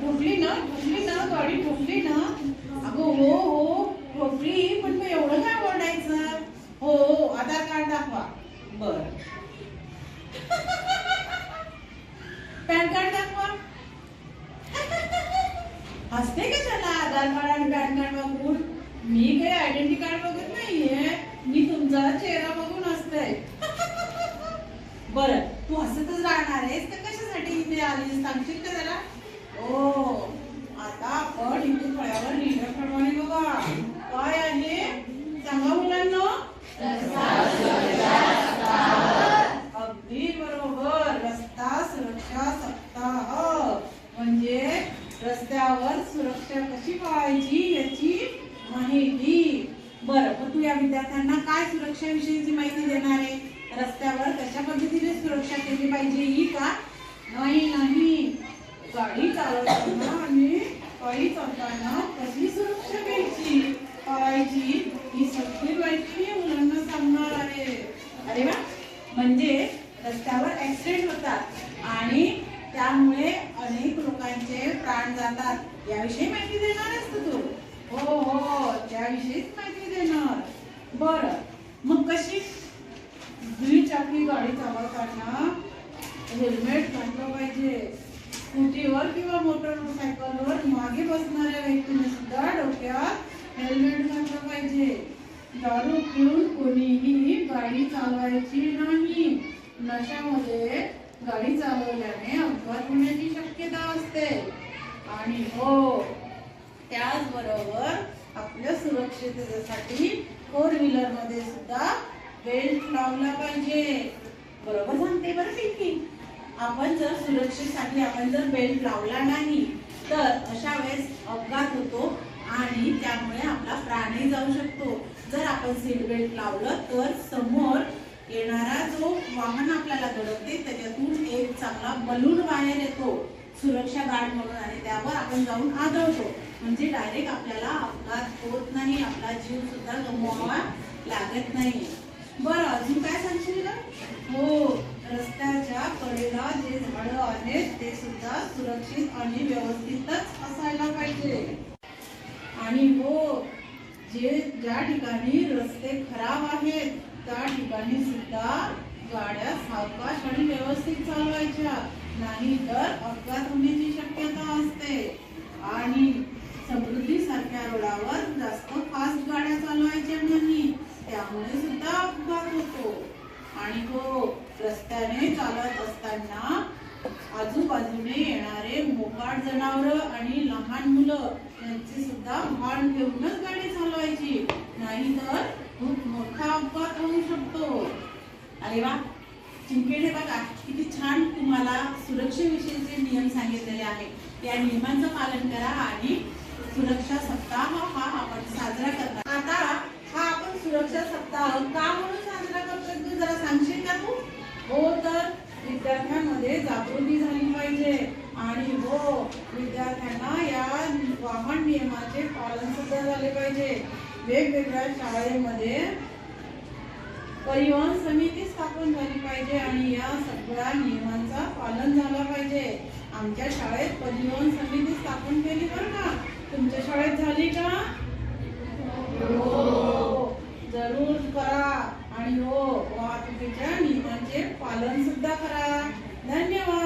ठोकली ना ठोकली ना गाडी ठोकली ना. अगं हो हो ठोकली पण मग एवढं काय ओरडायचं? हो हो आधार कार्ड दाखवा. बर. पॅन कार्ड दाखवा. हसते कशाला आधार कार्ड आणि पॅन कार्ड बघून मी काही आयडेंटिटी कार्ड बघत नाहीये. मी तुमचा चेहरा बघून हसते. बर तू हसतच राहणार आहेस तर कशासाठी इथे आली सांगशील का जरा हो आता आपण इथे फळ्यावर प्रमाणे बघा. काय आहे? सांगा मुलांना. अगदी बरोबर. रस्ता सुरक्षा सप्ताह. म्हणजे रस्त्यावर सुरक्षा कशी पाळायची याची माहिती. बरं मग तू या विद्यार्थ्यांना काय सुरक्षेविषयीची माहिती देणार आहे? रस्त्यावर कशा पद्धतीने सुरक्षा केली पाहिजे ही का? नाही नाही. गाडी चालवताना आणि गाडी चालताना कशी सुरक्षा घ्यायची? पाळायची ही सगळी माहिती मी मुलांना सांगणार आहे. अरे वा. म्हणजे रस्त्यावर ऍक्सिडेंट होतात आणि त्यामुळे अनेक लोकांचे प्राण जातात. याविषयी माहिती देणार असतो तू? हो हो. त्याविषयीच माहिती देणार. बर. मग कशी? दुचाकी गाडी चालवताना हेल्मेट घातलं पाहिजे. स्कूटीवर किंवा मोटरसायकलवर मागे बसणाऱ्या व्यक्तीने सुद्धा डोक्यात हेल्मेट घातलं पाहिजे. दारू पिऊन कोणीही गाडी चालवायची नाही. नशामध्ये गाडी चालवल्याने अपघात होण्याची शक्यता असते. आणि हो त्याचबरोबर आपल्या सुरक्षिततेसाठी फोर व्हीलरमध्ये सुद्धा बेल्ट लावला पाहिजे. बरोबर सांगते बरं पिंकी आपण जर सुरक्षेसाठी आपण जर बेल्ट लावला नाही तर अशा वेळेस अपघात होतो आणि त्यामुळे आपला प्राणही जाऊ शकतो. जर आपण सीट बेल्ट लावलं तर समोर येणारा जो वाहन आपल्याला धडकते त्याच्यातून एक चांगला बलून बाहेर येतो. सुरक्षा गार्ड म्हणून आणि त्यावर आपण जाऊन आदळतो. म्हणजे डायरेक्ट आपल्याला अपघात होत नाही आपला जीव सुद्धा गमवावा लागत नाही. बरं अजून काय सांगशील? का हो रस्त्या कडेला जे झाडं आहेत ते सुद्धा सुरक्षित आणि व्यवस्थितच असायला पाहिजे. आणि हो जे ज्या ठिकाणी रस्ते खराब आहेत त्या ठिकाणी सुद्धा गाड्या सावकाश आणि व्यवस्थित चालवायच्या. नाही तर अपघात होण्याची शक्यता असते. आणि समृद्धी सारख्या रोडावर जास्त फास्ट गाड्या चालवायच्या नाही त्यामुळे सुद्धा अपघात होतो आणि तो रस्त्याने चालत असताना आजूबाजूने येणारे मोकाट जनावर आणि लहान मुलं यांची सुद्धा भान ठेवूनच गाडी चालवायची. नाही तर खूप मोठा अपघात होऊ शकतो. अरे वा. चिंकेने बघा किती छान तुम्हाला सुरक्षेविषयीचे नियम सांगितलेले आहेत. या नियमांचं पालन करा आणि सुरक्षा सप्ताह हा आपण साजरा करता आता हा आपण सुरक्षा सप्ताह का म्हणून साजरा करतोय तू जरा सांगशील का तू हो तर विद्यार्थ्यांमध्ये जागृती झाली पाहिजे आणि हो विद्यार्थ्यांना या वाहन नियमाचे पालन सुद्धा झाले पाहिजे. वेगवेगळ्या शाळेमध्ये परिवहन समिती स्थापन झाली पाहिजे आणि या सगळ्या नियमांचा पालन झाला पाहिजे. आमच्या शाळेत परिवहन समिती स्थापन केली बरं का? तुमच्या शाळेत झाली का? हो जरूर करा. आणि हो वाहतुकीच्या नियमांचे पालन सुद्धा करा. धन्यवाद.